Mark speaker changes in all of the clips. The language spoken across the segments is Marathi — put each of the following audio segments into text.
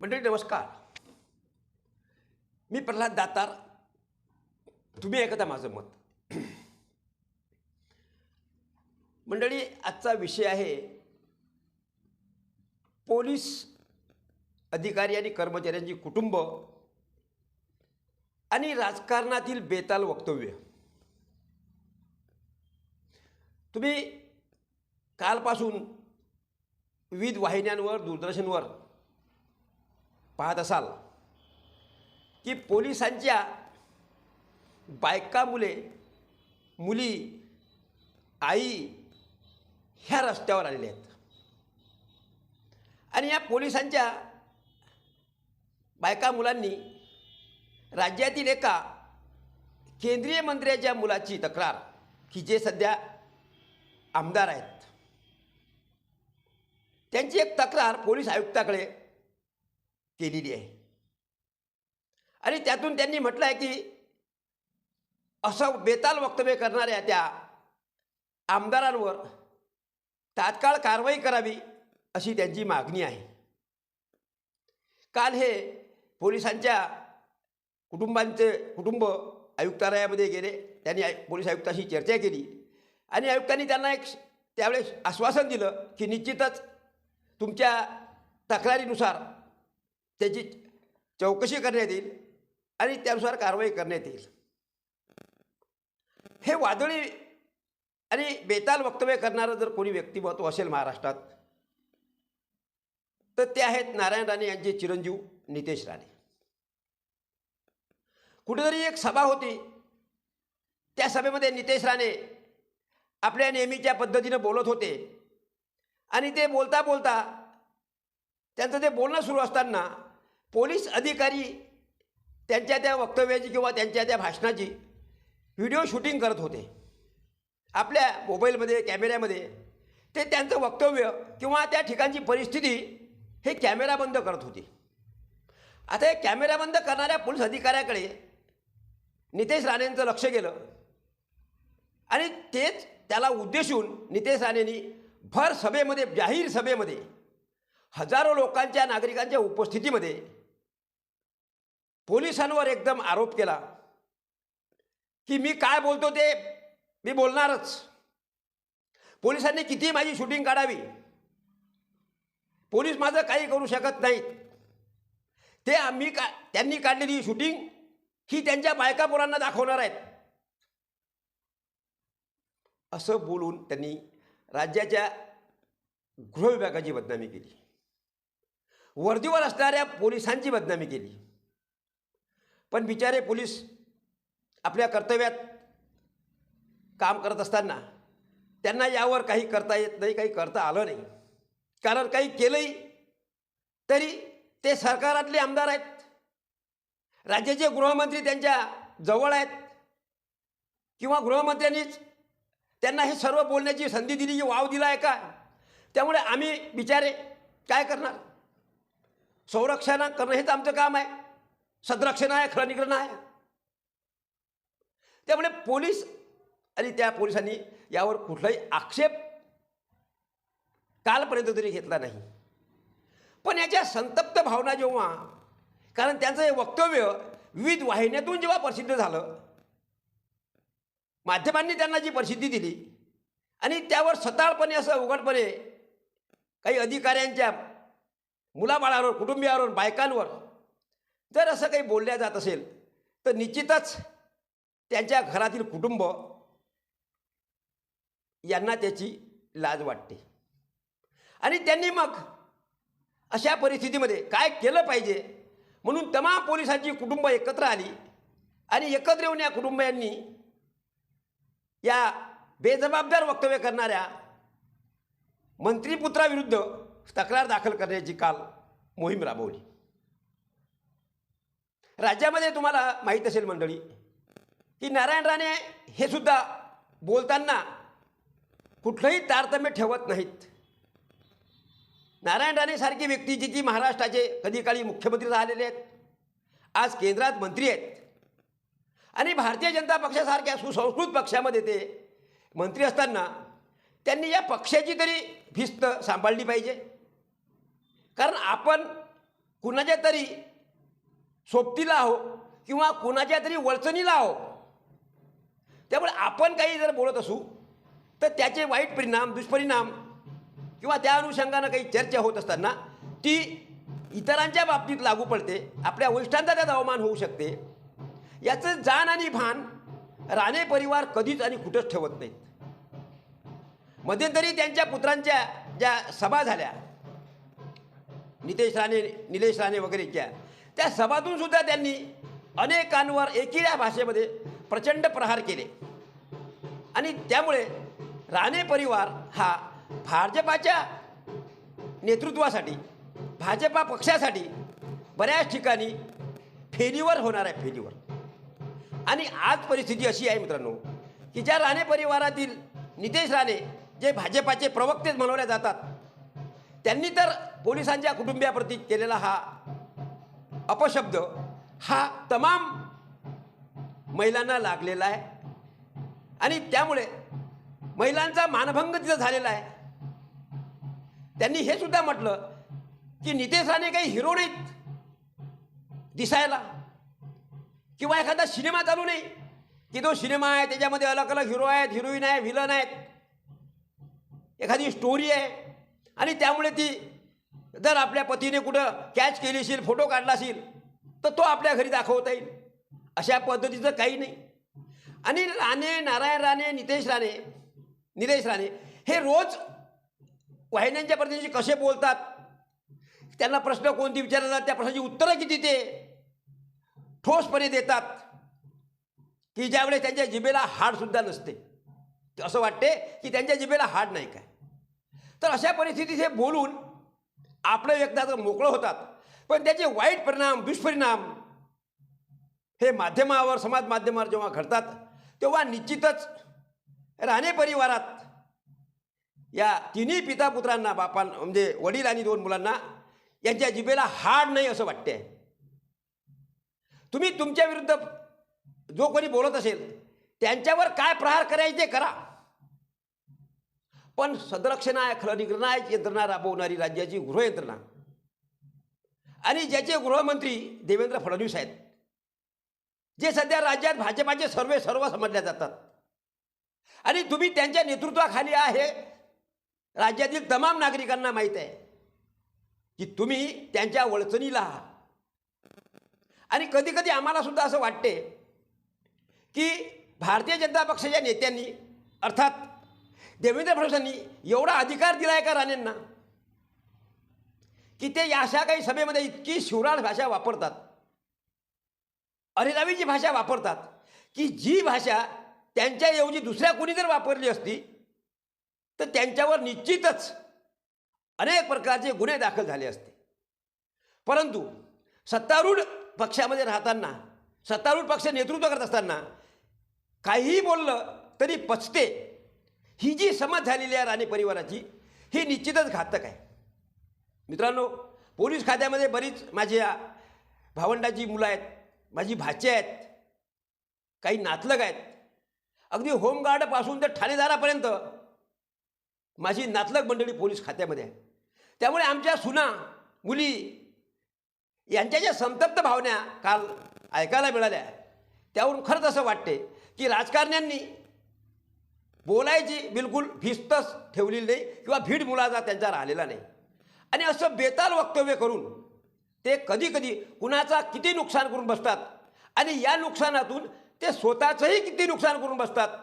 Speaker 1: मंडळी नमस्कार. मी प्रल्हाद दातार. तुम्ही ऐकता माझं मत. मंडळी आजचा विषय आहे पोलीस अधिकारी आणि कर्मचाऱ्यांची कुटुंब आणि राजकारणातील बेताल वक्तव्य. तुम्ही कालपासून विविध वाहिन्यांवर दूरदर्शनवर पाहत असाल की पोलिसांच्या बायका मुले मुली आई ह्या रस्त्यावर आलेल्या आहेत. आणि या पोलिसांच्या बायका मुलांनी राज्यातील एका केंद्रीय मंत्र्याच्या मुलाची तक्रार की जे सध्या आमदार आहेत. त्यांची एक तक्रार पोलीस आयुक्ताकडे केलेली आहे. आणि त्यातून त्यांनी म्हटलं आहे की असं बेताल वक्तव्य करणाऱ्या त्या आमदारांवर तात्काळ कारवाई करावी अशी त्यांची मागणी आहे. काल हे पोलिसांच्या कुटुंबांचे कुटुंब आयुक्तालयामध्ये गेले. त्यांनी पोलीस आयुक्ताशी चर्चा केली. आणि आयुक्तांनी त्यांना एक त्यावेळेस आश्वासन दिलं की निश्चितच तुमच्या तक्रारीनुसार त्याची चौकशी करण्यात येईल आणि त्यानुसार कारवाई करण्यात येईल. हे वादळी आणि बेताल वक्तव्य करणारं जर कोणी व्यक्तिमत्व असेल महाराष्ट्रात तर ते आहेत नारायण राणे यांचे चिरंजीव नितेश राणे. कुठेतरी एक सभा होती. त्या सभेमध्ये नितेश राणे आपल्या नेहमीच्या पद्धतीनं बोलत होते. आणि ते बोलता बोलता त्यांचं ते बोलणं सुरू असताना पोलीस अधिकारी त्यांच्या त्या वक्तव्याची किंवा त्यांच्या त्या भाषणाची व्हिडिओ शूटिंग करत होते. आपल्या मोबाईलमध्ये कॅमेऱ्यामध्ये ते त्यांचं वक्तव्य किंवा त्या ठिकाणची परिस्थिती हे कॅमेरा बंद करत होते. आता हे कॅमेरा बंद करणाऱ्या पोलीस अधिकाऱ्याकडे नितेश राणेंचं लक्ष गेलं. आणि तेच त्याला उद्देशून नितेश राणेंनी भर सभेमध्ये जाहीर सभेमध्ये हजारो लोकांच्या नागरिकांच्या उपस्थितीमध्ये पोलिसांवर एकदम आरोप केला की मी काय बोलतो ते मी बोलणारच. पोलिसांनी किती माझी शूटिंग काढावी पोलीस माझं काही करू शकत नाहीत. ते आम्ही का त्यांनी काढलेली शूटिंग ही त्यांच्या बायका पोरांना दाखवणार आहेत. असं बोलून त्यांनी राज्याच्या गृहविभागाची बदनामी केली. वर्दीवर असणाऱ्या पोलिसांची बदनामी केली. पण बिचारे पोलीस आपल्या कर्तव्यात काम करत असताना त्यांना यावर काही करता येत नाही काही करता आलं नाही. कारण काही केलंही तरी ते सरकारातले आमदार आहेत. राज्याचे गृहमंत्री त्यांच्या जवळ आहेत. किंवा गृहमंत्र्यांनीच त्यांना हे सर्व बोलण्याची संधी दिली की वाव दिला आहे का? त्यामुळे आम्ही बिचारे काय करणार? संरक्षण करणं हेच आमचं काम आहे. सदरक्षण आहे खळनिकरण आहे त्यामुळे पोलीस आणि त्या पोलिसांनी यावर कुठलाही आक्षेप कालपर्यंत तरी घेतला नाही. पण याच्या संतप्त भावना जेव्हा कारण त्यांचं हे वक्तव्य विविध वाहिन्यातून जेव्हा प्रसिद्ध झालं माध्यमांनी त्यांना जी प्रसिद्धी दिली आणि त्यावर सताळपणे असं उघडपणे काही अधिकाऱ्यांच्या मुलाबाळावर कुटुंबियावर बायकांवर जर असं काही बोलल्या जात असेल तर निश्चितच त्यांच्या घरातील कुटुंब यांना त्याची लाज वाटते. आणि त्यांनी मग अशा परिस्थितीमध्ये काय केलं पाहिजे? म्हणून तमाम पोलिसांची कुटुंब एकत्र आली आणि एकत्र येऊन या कुटुंबियांनी या बेजबाबदार वक्तव्य करणाऱ्या मंत्रीपुत्राविरुद्ध तक्रार दाखल करण्याची काल मोहीम राबवली. राज्यामध्ये तुम्हाला माहीत असेल मंडळी की नारायण राणे हे सुद्धा बोलताना कुठलंही तारतम्य ठेवत नाहीत. नारायण राणेसारखी व्यक्ती जी की महाराष्ट्राचे कधी काळी मुख्यमंत्री राहिलेले आहेत आज केंद्रात मंत्री आहेत. आणि भारतीय जनता पक्षासारख्या सुसंस्कृत पक्षामध्ये ते मंत्री असताना त्यांनी या पक्षाची तरी भिस्त सांभाळली पाहिजे. कारण आपण कुणाच्या तरी सोबतीला आहो किंवा कुणाच्या तरी वळचणीला आहो. त्यामुळे आपण काही जर बोलत असू तर त्याचे वाईट परिणाम दुष्परिणाम किंवा त्या अनुषंगानं काही चर्चा होत असताना ती इतरांच्या बाबतीत लागू पडते आपल्या वरिष्ठांचा त्यात अवमान होऊ शकते. याचं जाण आणि भान राणे परिवार कधीच आणि कुठंच ठेवत नाहीत. मध्यंतरी त्यांच्या पुत्रांच्या ज्या सभा झाल्या नितेश राणे निलेश राणे वगैरेच्या त्या सभातून सुद्धा त्यांनी अनेकांवर एकिऱ्या भाषेमध्ये प्रचंड प्रहार केले. आणि त्यामुळे राणे परिवार हा भाजपाच्या नेतृत्वासाठी भाजपा पक्षासाठी बऱ्याच ठिकाणी फेरीवर होणार आहे फेरीवर. आणि आज परिस्थिती अशी आहे मित्रांनो की ज्या राणे परिवारातील नितेश राणे जे भाजपाचे प्रवक्तेच म्हणवले जातात त्यांनी तर पोलिसांच्या कुटुंबियाप्रती केलेला हा अपशब्द हा तमाम महिलांना लागलेला आहे. आणि त्यामुळे महिलांचा मानभंग तिथं झालेला आहे. त्यांनी हे सुद्धा म्हटलं की नितेशाने काही हिरो नाहीत दिसायला. किंवा एखादा सिनेमा चालू नाही. की तो सिनेमा आहे त्याच्यामध्ये अलग अलग हिरो आहेत हिरोईन आहे व्हिलन आहेत. एखादी स्टोरी आहे. आणि त्यामुळे ती जर आपल्या पतीने कुठं कॅच केली असेल फोटो काढला असेल तर तो आपल्या घरी दाखवता येईल. अशा पद्धतीचं काही नाही. आणि राणे नारायण राणे नितेश राणे निलेश राणे हे रोज वाहिन्यांच्या प्रतिनिधी कसे बोलतात? त्यांना प्रश्न कोणती विचारतात? त्या प्रश्नाची उत्तरं किती ते? ठोसपणे देतात. की ज्यावेळेस त्यांच्या जिभेला हाडसुद्धा नसते. असं वाटते की त्यांच्या जिभेला हाड नाही काय? तर अशा परिस्थितीत हे बोलून आपलं एकदा मोकळं होतात. पण त्याचे वाईट परिणाम दुष्परिणाम हे माध्यमावर समाज माध्यमावर जेव्हा घडतात तेव्हा निश्चितच राणे परिवारात या तिन्ही पिता पुत्रांना बापां म्हणजे वडील आणि दोन मुलांना यांच्या जिभेला हाड नाही असं वाटते तुम्ही तुमच्या विरुद्ध जो कोणी बोलत असेल त्यांच्यावर काय प्रहार करायचे करा. पण सदरक्षणाय निर्णायक यंत्रणा राबवणारी राज्याची गृहयंत्रणा. आणि ज्याचे गृहमंत्री देवेंद्र फडणवीस आहेत जे सध्या राज्यात भाजपाचे सर्वे सर्व समजल्या जातात. आणि तुम्ही त्यांच्या नेतृत्वाखाली आहे राज्यातील तमाम नागरिकांना माहीत आहे की तुम्ही त्यांच्या वळचणीला आहात. आणि कधी कधी आम्हाला सुद्धा असं वाटते की भारतीय जनता पक्षाच्या नेत्यांनी अर्थात देवेंद्र फडणवीसांनी एवढा अधिकार दिला आहे का राणेंना? की ते या अशा काही सभेमध्ये इतकी शिवराळ भाषा वापरतात. अरेरावीची भाषा वापरतात की जी भाषा त्यांच्याऐवजी दुसऱ्या कोणी जर वापरली असती तर त्यांच्यावर निश्चितच अनेक प्रकारचे गुन्हे दाखल झाले असते. परंतु सत्तारूढ पक्षामध्ये राहताना सत्तारूढ पक्ष नेतृत्व करत असताना काहीही बोललं तरी पचते. ही जी समज झालेली आहे राणे परिवाराची ही निश्चितच घातक आहे. मित्रांनो पोलीस खात्यामध्ये बरीच माझ्या भावंडाची मुलं आहेत माझी भाचे आहेत काही नातलग आहेत. अगदी होमगार्डपासून तर ठाणेदारापर्यंत माझी नातलग मंडळी पोलीस खात्यामध्ये आहे त्यामुळे आमच्या सुना मुली यांच्या ज्या संतप्त भावना काल ऐकायला मिळाल्या त्यावरून खरंच असं वाटते की राजकारण्यांनी बोलायची बिलकुल भिस्तच ठेवलेली नाही किंवा भीड मुलाचा त्यांचा राहिलेला नाही. आणि असं बेताल वक्तव्य करून ते कधी कधी कुणाचा किती नुकसान करून बसतात आणि या नुकसानातून ते स्वतःचंही किती नुकसान करून बसतात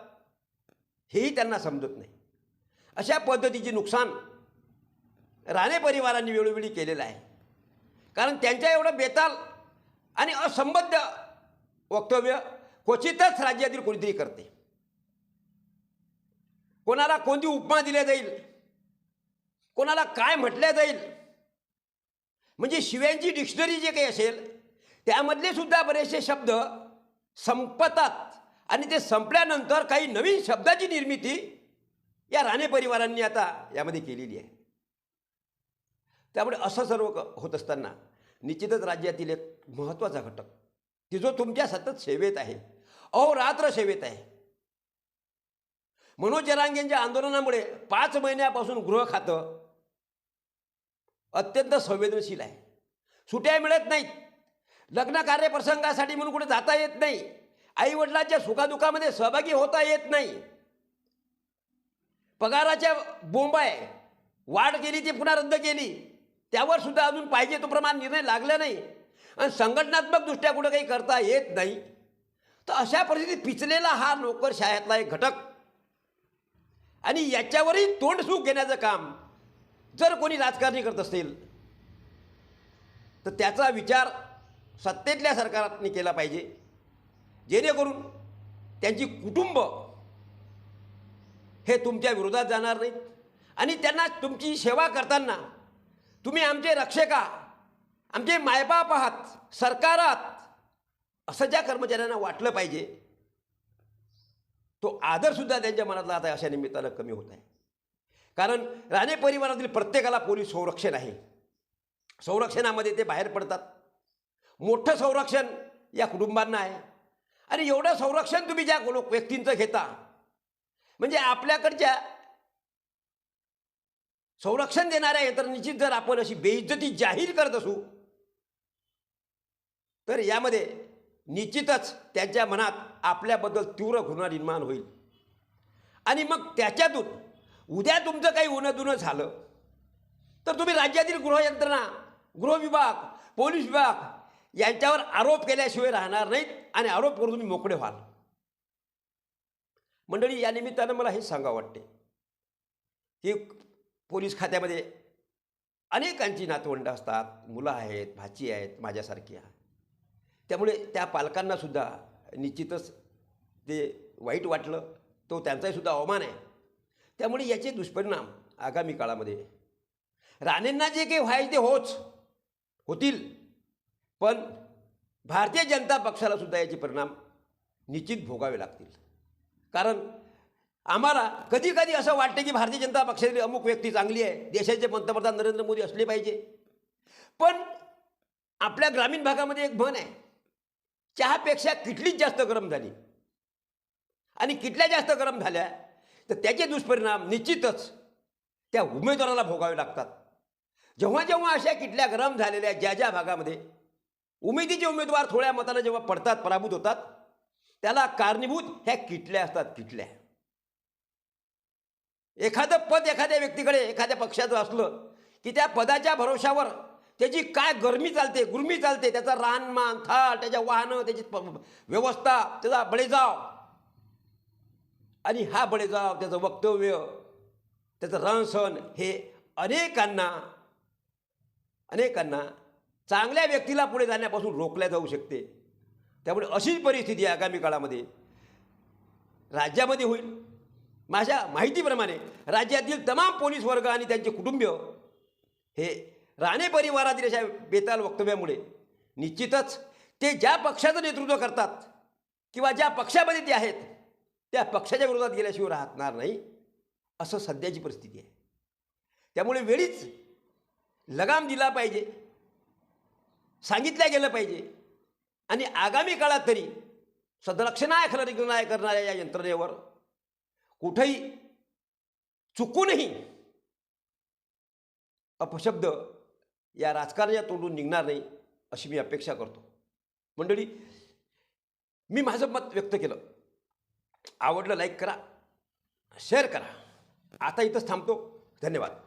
Speaker 1: हेही त्यांना समजत नाही. अशा पद्धतीचे नुकसान राणे परिवारांनी वेळोवेळी केलेलं आहे. कारण त्यांच्या एवढं बेताल आणि असंबद्ध वक्तव्य क्वचितच राज्यातील कोणीतरी करते. कोणाला कोणती उपमा दिल्या जाईल? कोणाला काय म्हटल्या जाईल? म्हणजे शिव्यांची डिक्शनरी जे काही असेल त्यामधले सुद्धा बरेचसे शब्द संपतात. आणि ते संपल्यानंतर काही नवीन शब्दाची निर्मिती या राणे परिवारांनी आता यामध्ये केलेली आहे. त्यामुळे असं सर्व होत असताना निश्चितच राज्यातील एक महत्त्वाचा घटक की जो तुमच्या सतत सेवेत आहे अहोरात्र सेवेत आहे. मनोज जरांगेंच्या आंदोलनामुळे पाच महिन्यापासून गृह खातं अत्यंत संवेदनशील आहे. सुट्या मिळत नाहीत. लग्न कार्यप्रसंगासाठी म्हणून कुठे जाता येत नाही. आईवडिलांच्या सुखादुखामध्ये सहभागी होता येत नाही. पगाराच्या बोंबा आहे वाढ केली ती पुन्हा रद्द केली. त्यावर सुद्धा अजून पाहिजे तो प्रमाण निर्णय लागला नाही. आणि संघटनात्मक दृष्ट्या कुठं काही करता येत नाही. तर अशा परिस्थितीत पिचलेला हा नोकरशाळेतला एक घटक. आणि याच्यावरही तोंडसूक घेण्याचं काम जर कोणी राजकारणी करत असेल तर त्याचा विचार सत्तेतल्या सरकारने केला पाहिजे. जेणेकरून त्यांची कुटुंब हे तुमच्या विरोधात जाणार नाहीत आणि त्यांना तुमची सेवा करताना तुम्ही आमचे रक्षका आमचे मायबाप आहात सरकार आहात असं ज्या कर्मचाऱ्यांना वाटलं पाहिजे तो आदरसुद्धा त्यांच्या मनातला आता अशा निमित्तानं कमी होत आहे. कारण राणे परिवारातील प्रत्येकाला पोलीस संरक्षण आहे. संरक्षणामध्ये ते बाहेर पडतात. मोठं संरक्षण या कुटुंबांना आहे. आणि एवढं संरक्षण तुम्ही ज्या लोक व्यक्तींचं घेता म्हणजे आपल्याकडच्या संरक्षण देणाऱ्या यंत्रणेची जर आपण अशी बेइज्जती जाहीर करत असू तर यामध्ये निश्चितच त्यांच्या मनात आपल्याबद्दल तीव्र घृणा निर्माण होईल. आणि मग त्याच्यातून उद्या तुमचं काही उणं झालं तर तुम्ही राज्यातील गृहयंत्रणा गृहविभाग पोलीस विभाग यांच्यावर आरोप केल्याशिवाय राहणार नाहीत आणि आरोप करून तुम्ही मोकळे व्हाल. मंडळी या निमित्तानं मला हे सांगावं वाटते की पोलीस खात्यामध्ये अनेकांची नातवंड असतात मुलं आहेत भाची आहेत माझ्यासारखी त्यामुळे त्या पालकांनासुद्धा निश्चितच ते वाईट वाटलं तो त्यांचाही सुद्धा अवमान आहे. त्यामुळे याचे दुष्परिणाम आगामी काळामध्ये राणेंना जे काही व्हायचे ते होच होतील. पण भारतीय जनता पक्षाला सुद्धा याचे परिणाम निश्चित भोगावे लागतील. कारण आम्हाला कधी कधी असं वाटते की भारतीय जनता पक्षातील अमुक व्यक्ती चांगली आहे देशाचे पंतप्रधान नरेंद्र मोदी असले पाहिजे. पण आपल्या ग्रामीण भागामध्ये एक म्हण आहे चहापेक्षा किटलीच जास्त गरम झाली. आणि किटल्या जास्त गरम झाल्या तर त्याचे दुष्परिणाम निश्चितच त्या उमेदवाराला भोगावे लागतात. जेव्हा जेव्हा अशा किटल्या गरम झालेल्या ज्या ज्या भागामध्ये उमेदीचे उमेदवार थोड्या मताला जेव्हा पडतात पराभूत होतात त्याला कारणीभूत ह्या किटल्या असतात किटल्या. एखादं पद एखाद्या व्यक्तीकडे एखाद्या पक्षाचं असलं की त्या पदाच्या भरोशावर त्याची काय गरमी चालते गुरमी चालते त्याचा रानमान थाळ त्याच्या वाहनं त्याची व्यवस्था त्याचा बळेजाव. आणि हा बळेजाव त्याचं वक्तव्य त्याचं रहनसहन हे अनेकांना अनेकांना चांगल्या व्यक्तीला पुढे जाण्यापासून रोखल्या जाऊ शकते. त्यामुळे अशीच परिस्थिती आगामी काळामध्ये. राज्यामध्ये होईल. माझ्या माहितीप्रमाणे राज्यातील तमाम पोलीस वर्ग आणि त्यांचे कुटुंबीय हे राणे परिवारातील अशा बेताल वक्तव्यामुळे निश्चितच ते ज्या पक्षाचं नेतृत्व करतात किंवा ज्या पक्षामध्ये ते आहेत त्या पक्षाच्या विरोधात गेल्याशिवाय राहणार नाही असं सध्याची परिस्थिती आहे. त्यामुळे वेळीच लगाम दिला पाहिजे सांगितल्या गेलं पाहिजे आणि आगामी काळात तरी सदरक्षणाय खलरिकनाय करणाऱ्या या यंत्रणेवर कुठंही चुकूनही अपशब्द या राजकारण्या तोडून निघणार नाही अशी मी अपेक्षा करतो. मंडळी मी माझं मत व्यक्त केलं. आवडलं लाईक करा शेअर करा. आता इथंच थांबतो. धन्यवाद.